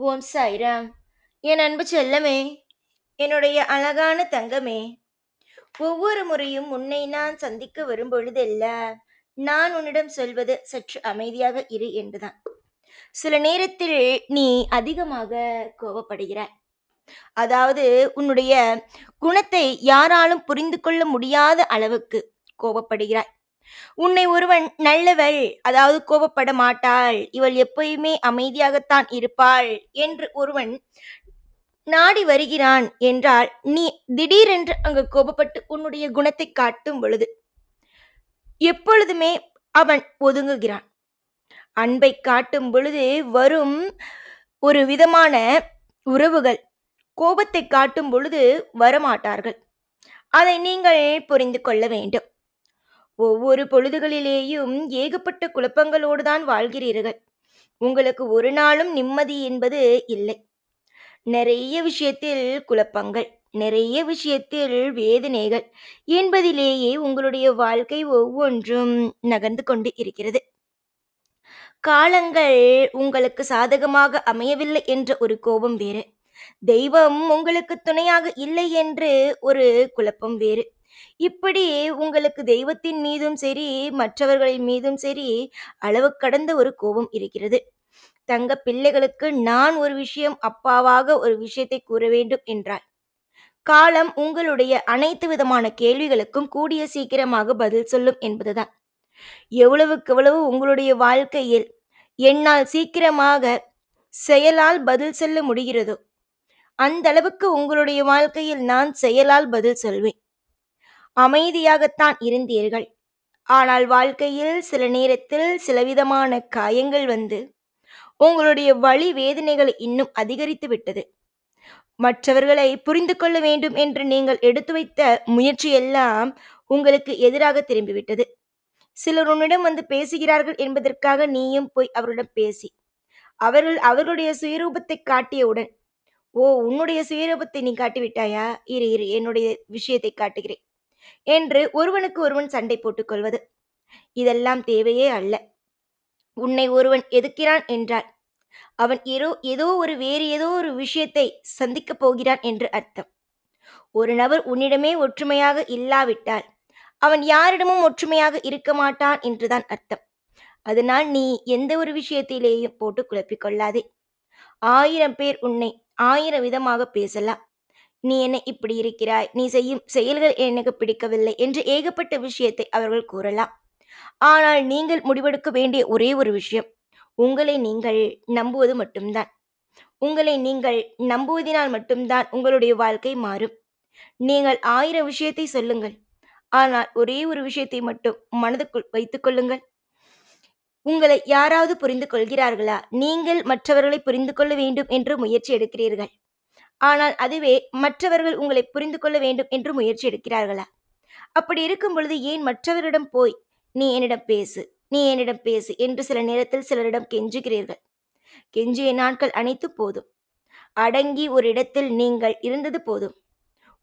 ஓம் சாய்ராம். என் அன்பு செல்லமே என்னுடைய அழகான தங்கமே ஒவ்வொரு முறையும் உன்னை நான் சந்திக்க வரும் பொழுதெல்லாம் நான் உன்னிடம் சொல்வது சற்று அமைதியாக இரு என்றுதான். சில நேரத்தில் நீ அதிகமாக கோபப்படுகிறாய். அதாவது உன்னுடைய குணத்தை யாராலும் புரிந்து கொள்ள முடியாத அளவுக்கு கோபப்படுகிறாய். உன்னை ஒருவன் நல்லவள் அதாவது கோபப்பட மாட்டாள். இவள் எப்பயுமே அமைதியாகத்தான் இருப்பாள் என்று ஒருவன் நாடி வருகிறான் என்றால் நீ திடீரென்று அங்கு கோபப்பட்டு உன்னுடைய குணத்தை காட்டும் பொழுது எப்பொழுதுமே அவன் ஒதுங்குகிறான். அன்பை காட்டும் பொழுது வரும் ஒரு விதமான உறவுகள் கோபத்தை காட்டும் பொழுது வரமாட்டார்கள். அதை நீங்கள் புரிந்து கொள்ள வேண்டும். ஒவ்வொரு பொழுதுகளிலேயும் ஏகப்பட்ட குழப்பங்களோடு தான் வாழ்கிறீர்கள். உங்களுக்கு ஒரு நாளும் நிம்மதி என்பது இல்லை. நிறைய விஷயத்தில் குழப்பங்கள் நிறைய விஷயத்தில் வேதனைகள் என்பதிலேயே உங்களுடைய வாழ்க்கை ஒவ்வொன்றும் நகர்ந்து கொண்டு இருக்கிறது. காலங்கள் உங்களுக்கு சாதகமாக அமையவில்லை என்ற ஒரு கோபம் வேறு. தெய்வம் உங்களுக்கு துணையாக இல்லை என்று ஒரு குழப்பம் வேறு. இப்படி உங்களுக்கு தெய்வத்தின் மீதும் சரி மற்றவர்களின் மீதும் சரி அளவு கடந்த ஒரு கோபம் இருக்கிறது. தங்க பிள்ளைகளுக்கு நான் ஒரு விஷயம் அப்பாவாக ஒரு விஷயத்தை கூற வேண்டும் என்றார் காலம் உங்களுடைய அனைத்து விதமான கேள்விகளுக்கும் கூடிய சீக்கிரமாக பதில் சொல்லும் என்பதுதான். எவ்வளவுக்கு எவ்வளவு உங்களுடைய வாழ்க்கையில் என்னால் சீக்கிரமாக செயலால் பதில் சொல்ல முடிகிறதோ அந்த அளவுக்கு உங்களுடைய வாழ்க்கையில் நான் செயலால் பதில் சொல்வேன். அமைதியாகத்தான் இருந்தீர்கள். ஆனால் வாழ்க்கையில் சில நேரத்தில் சிலவிதமான காயங்கள் வந்து உங்களுடைய வழி வேதனைகளை இன்னும் அதிகரித்து விட்டது. மற்றவர்களை புரிந்து கொள்ள வேண்டும் என்று நீங்கள் எடுத்து வைத்த முயற்சியெல்லாம் உங்களுக்கு எதிராக திரும்பிவிட்டது சிலர் உன்னிடம் வந்து பேசுகிறார்கள் என்பதற்காக நீயும் போய் அவரிடம் பேசி அவர்கள் அவர்களுடைய சுயரூபத்தை காட்டியவுடன் ஓ உன்னுடைய சுயரூபத்தை நீ காட்டிவிட்டாயா? இரு இரு என்னுடைய விஷயத்தை காட்டுகிறேன். என்று ஒருவனுக்கு ஒருவன் சண்டை போட்டுக் கொள்வது. இதெல்லாம் தேவையே அல்ல. உன்னை ஒருவன் எதுக்கிறான் என்றால் அவன் ஏதோ ஏதோ ஒரு வேறு ஏதோ ஒரு விஷயத்தை சந்திக்கப் போகிறான் என்று அர்த்தம். ஒரு நபர் உன்னிடமே ஒற்றுமையாக இல்லாவிட்டால் அவன் யாரிடமும் ஒற்றுமையாக இருக்க மாட்டான் என்றுதான் அர்த்தம். அதனால் நீ எந்த ஒரு விஷயத்திலேயும் போட்டு குழப்பிக் கொள்ளாதே. ஆயிரம் பேர் உன்னை ஆயிரம் விதமாக பேசலாம். நீ என்ன இப்படி இருக்கிறாய்? நீ செய்யும் செயல்கள் எனக்கு பிடிக்கவில்லை என்று ஏகப்பட்ட விஷயத்தை அவர்கள் கூறலாம். ஆனால் நீங்கள் முடிவெடுக்க வேண்டிய ஒரே ஒரு விஷயம் உங்களை நீங்கள் நம்புவது மட்டும்தான். உங்களை நீங்கள் நம்புவதினால் மட்டும்தான் உங்களுடைய வாழ்க்கை மாறும். நீங்கள் ஆயிரம் விஷயத்தை சொல்லுங்கள் ஆனால் ஒரே ஒரு விஷயத்தை மட்டும் மனதுக்குள் வைத்துக் கொள்ளுங்கள். உங்களை யாராவது புரிந்து கொள்கிறார்களா நீங்கள் மற்றவர்களை புரிந்து கொள்ள வேண்டும் என்று முயற்சி எடுக்கிறீர்கள். ஆனால் அதுவே மற்றவர்கள் உங்களை புரிந்து கொள்ள வேண்டும் என்று முயற்சி எடுக்கிறார்களா? அப்படி இருக்கும் பொழுது ஏன் மற்றவரிடம் போய் நீ என்னிடம் பேசு நீ என்னிடம் பேசு என்று சில நேரத்தில் சிலரிடம் கெஞ்சுகிறீர்கள்? கெஞ்சிய நாட்கள் அனைத்து போதும். அடங்கி ஒரு இடத்தில் நீங்கள் இருந்தது போதும்.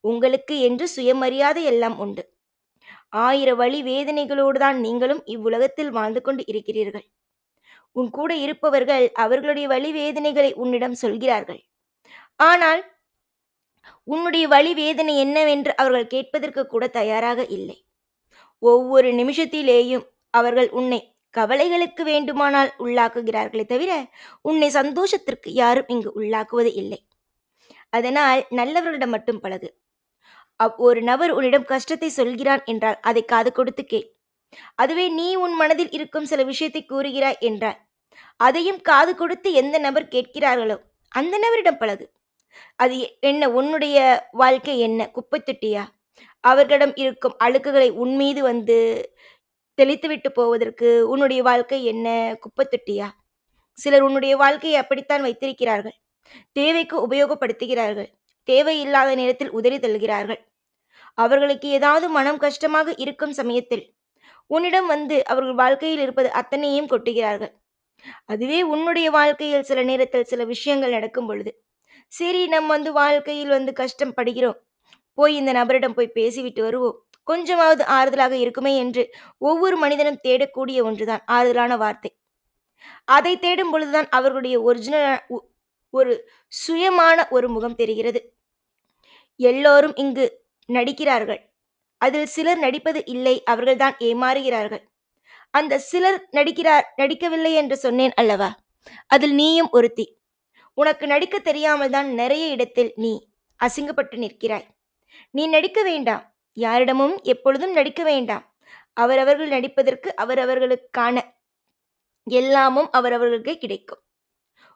உங்களுக்கு என்று சுயமரியாதை எல்லாம் உண்டு. ஆயிர வழி வேதனைகளோடு தான் நீங்களும் இவ்வுலகத்தில் வாழ்ந்து கொண்டு இருக்கிறீர்கள். உன் கூட இருப்பவர்கள் அவர்களுடைய வழி வேதனைகளை உன்னிடம் சொல்கிறார்கள். ஆனால் உன்னுடைய வழி வேதனை என்னவென்று அவர்கள் கேட்பதற்கு கூட தயாராக இல்லை. ஒவ்வொரு நிமிஷத்திலேயும் அவர்கள் உன்னை கவலைகளுக்கு வேண்டுமானால் உள்ளாக்குகிறார்களே தவிர உன்னை சந்தோஷத்திற்கு யாரும் இங்கு உள்ளாக்குவது இல்லை. அதனால் நல்லவர்களிடம் மட்டும் பழகு. அவ் ஒரு நபர் உன்னிடம் கஷ்டத்தை சொல்கிறான் என்றால் அதை காது கொடுத்து கேள். அதுவே நீ உன் மனதில் இருக்கும் சில விஷயத்தை கூறுகிறாய் என்றால் அதையும் காது கொடுத்து எந்த நபர் கேட்கிறார்களோ அந்த நபரிடம் பழகு. அது என்ன உன்னுடைய வாழ்க்கை என்ன? குப்பை தொட்டியா அவர்களிடம் இருக்கும் அழுக்குகளை உன் மீது வந்து தெளித்துவிட்டு போவதற்கு உன்னுடைய வாழ்க்கை என்ன? குப்பை தொட்டியா சிலர் உன்னுடைய வாழ்க்கையை அப்படித்தான் வைத்திருக்கிறார்கள். தேவைக்கு உபயோகப்படுத்துகிறார்கள். தேவையில்லாத நேரத்தில் உதறி தள்ளுகிறார்கள். அவர்களுக்கு ஏதாவது மனம் கஷ்டமாக இருக்கும் சமயத்தில் உன்னிடம் வந்து அவர்கள் வாழ்க்கையில் இருப்பது அத்தனையும் கொட்டுகிறார்கள். அதுவே உன்னுடைய வாழ்க்கையில் சில நேரத்தில் சில விஷயங்கள் நடக்கும் பொழுது சரி நம்ம வந்து வாழ்க்கையில் வந்து கஷ்டம் படுகிறோம். போய் இந்த நபரிடம் போய் பேசிவிட்டு வருவோம். கொஞ்சமாவது ஆறுதலாக இருக்குமே என்று ஒவ்வொரு மனிதனும் தேடக்கூடிய ஒன்றுதான் ஆறுதலான வார்த்தை. அதை தேடும் பொழுதுதான் அவர்களுடைய ஒரிஜினல் ஒரு சுயமான ஒரு முகம் தெரிகிறது. எல்லோரும் இங்கு நடிக்கிறார்கள். அதில் சிலர் நடிப்பது இல்லை அவர்கள்தான் ஏமாறுகிறார்கள். அந்த சிலர் நடிக்கிறார் நடிக்கவில்லை என்று சொன்னேன் அல்லவா? அதில் நீயும் ஒருத்தி. உனக்கு நடிக்க தெரியாமல் தான் நிறைய இடத்தில் நீ அசிங்கப்பட்டு நிற்கிறாய். நீ நடிக்க வேண்டாம். யாரிடமும் எப்பொழுதும் நடிக்க வேண்டாம். அவரவர்கள் நடிப்பதற்கு அவரவர்களுக்கான எல்லாமும் அவரவர்களுக்கு கிடைக்கும்.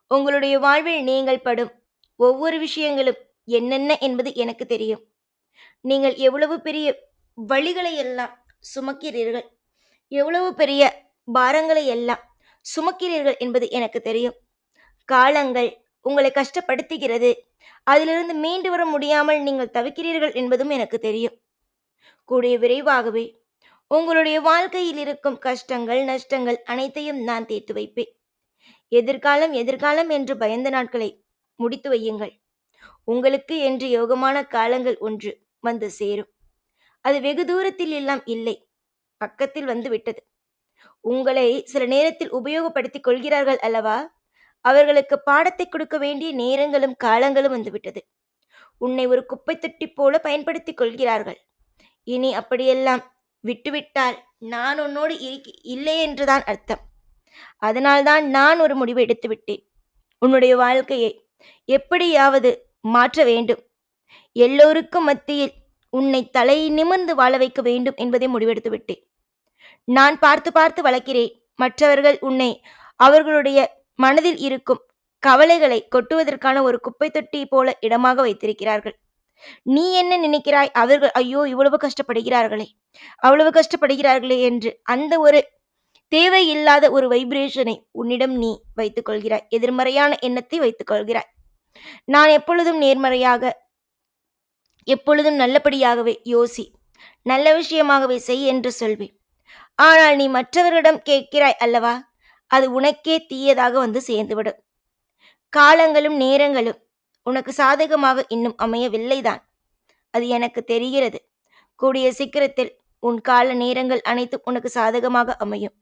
உங்களுடைய வாழ்வில் நீங்கள் படும் ஒவ்வொரு விஷயங்களும் என்னென்ன என்பது எனக்கு தெரியும். நீங்கள் எவ்வளவு பெரிய வழிகளை எல்லாம் சுமக்கிறீர்கள். எவ்வளவு பெரிய பாரங்களை எல்லாம் சுமக்கிறீர்கள் என்பது எனக்கு தெரியும். காலங்கள் உங்களை கஷ்டப்படுத்துகிறது. அதிலிருந்து மீண்டு வர முடியாமல் நீங்கள் தவிக்கிறீர்கள் என்பதும் எனக்கு தெரியும். கூடிய விரைவாகவே உங்களுடைய வாழ்க்கையில் இருக்கும் கஷ்டங்கள் நஷ்டங்கள் அனைத்தையும் நான் தீர்த்து வைப்பேன். எதிர்காலம் எதிர்காலம் என்று பயந்த நாட்களை முடித்து வையுங்கள். உங்களுக்கு என்று யோகமான காலங்கள் ஒன்று வந்து சேரும். அது வெகு தூரத்தில் எல்லாம் இல்லை. பக்கத்தில் வந்து விட்டது. உங்களை சில நேரத்தில் உபயோகப்படுத்திக் கொள்கிறார்கள் அல்லவா? அவர்களுக்கு பாடத்தை கொடுக்க வேண்டிய நேரங்களும் காலங்களும் வந்துவிட்டது. உன்னை ஒரு குப்பை தொட்டி போல பயன்படுத்திக் கொள்கிறார்கள். இனி அப்படியெல்லாம் விட்டுவிட்டால் நான் உன்னோடு இல்லை என்றுதான் அர்த்தம். அதனால்தான் நான் ஒரு முடிவு எடுத்து விட்டேன் உன்னுடைய வாழ்க்கையை எப்படியாவது மாற்ற வேண்டும். எல்லோருக்கும் மத்தியில் உன்னை தலையை நிமிர்ந்து வாழ வைக்க வேண்டும் என்பதை முடிவெடுத்து விட்டேன். நான் பார்த்து பார்த்து வளர்க்கிறேன். மற்றவர்கள் உன்னை அவர்களுடைய மனதில் இருக்கும் கவலைகளை கொட்டுவதற்கான ஒரு குப்பை தொட்டி போல இடமாக வைத்திருக்கிறார்கள். நீ என்ன நினைக்கிறாய்? அவர்கள் ஐயோ இவ்வளவு கஷ்டப்படுகிறார்களே. அவ்வளவு கஷ்டப்படுகிறார்களே என்று அந்த ஒரு தேவையில்லாத ஒரு வைப்ரேஷனை உன்னிடம் நீ வைத்துக் கொள்கிறாய். எதிர்மறையான எண்ணத்தை வைத்துக் கொள்கிறாய். நான் எப்பொழுதும் நேர்மறையாக எப்பொழுதும் நல்லபடியாகவே யோசி நல்ல விஷயமாகவே செய் என்று சொல்வேன். ஆனால் நீ மற்றவரிடம் கேட்கிறாய் அல்லவா? அது உனக்கே தீயதாக வந்து சேர்ந்துவிடும். காலங்களும் நேரங்களும் உனக்கு சாதகமாக இன்னும் அமையவில்லைதான். அது எனக்கு தெரிகிறது. கூடிய சீக்கிரத்தில் உன் கால நேரங்கள் அனைத்தும் உனக்கு சாதகமாக அமையும்.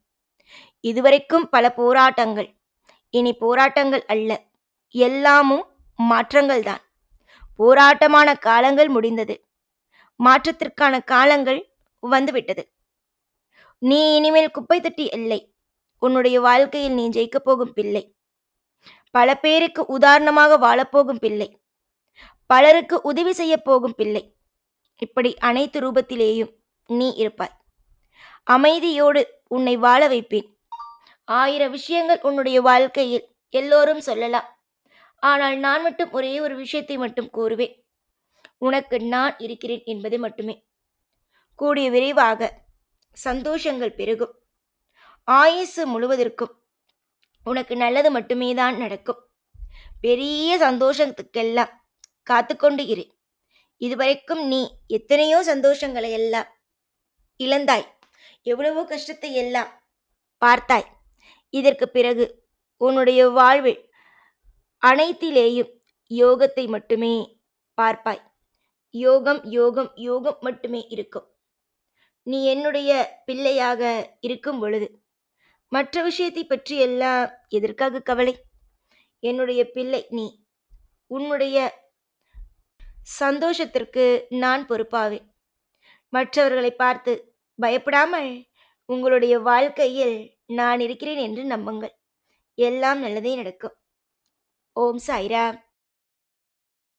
இதுவரைக்கும் பல போராட்டங்கள் இனி போராட்டங்கள் அல்ல எல்லாமும் மாற்றங்கள் தான் போராட்டமான காலங்கள் முடிந்தது. மாற்றத்திற்கான காலங்கள் வந்துவிட்டது. நீ இனிமேல் குப்பை தட்டி இல்லை. உன்னுடைய வாழ்க்கையில் நீ ஜெயிக்கப் போகும் பிள்ளை. பல பேருக்கு உதாரணமாக வாழப்போகும் பிள்ளை. பலருக்கு உதவி செய்ய போகும் பிள்ளை. இப்படி அனைத்து ரூபத்திலேயும் நீ இருப்பாய். அமைதியோடு உன்னை வாழ வைப்பேன். ஆயிரம் விஷயங்கள் உன்னுடைய வாழ்க்கையில் எல்லோரும் சொல்லலாம். ஆனால் நான் மட்டும் ஒரே ஒரு விஷயத்தை மட்டும் கூறுவேன். உனக்கு நான் இருக்கிறேன் என்பது மட்டுமே. கூடிய விரைவாக சந்தோஷங்கள் பெருகும். ஆயுசு முழுவதற்கும் உனக்கு நல்லது மட்டுமே தான் நடக்கும். பெரிய சந்தோஷத்துக்கெல்லாம் காத்து கொண்டு இரு. இதுவரைக்கும் நீ எத்தனையோ சந்தோஷங்களை எல்லாம் இழந்தாய். எவ்வளவோ கஷ்டத்தை எல்லாம் பார்த்தாய். இதற்கு பிறகு உன்னுடைய வாழ்வில் அனைத்திலேயும் யோகத்தை மட்டுமே பார்ப்பாய். யோகம் யோகம் யோகம் மட்டுமே இருக்கும். நீ என்னுடைய பிள்ளையாக இருக்கும் பொழுது மற்ற விஷயத்தை பற்றி எல்லாம் எதற்காக கவலை? என்னுடைய பிள்ளை நீ. உன்னுடைய சந்தோஷத்திற்கு நான் பொறுப்பாவேன். மற்றவர்களை பார்த்து பயப்படாமல் உங்களுடைய வாழ்க்கையில் நான் இருக்கிறேன் என்று நம்புங்கள். எல்லாம் நல்லதே நடக்கும். ஓம் சாய்ராம்.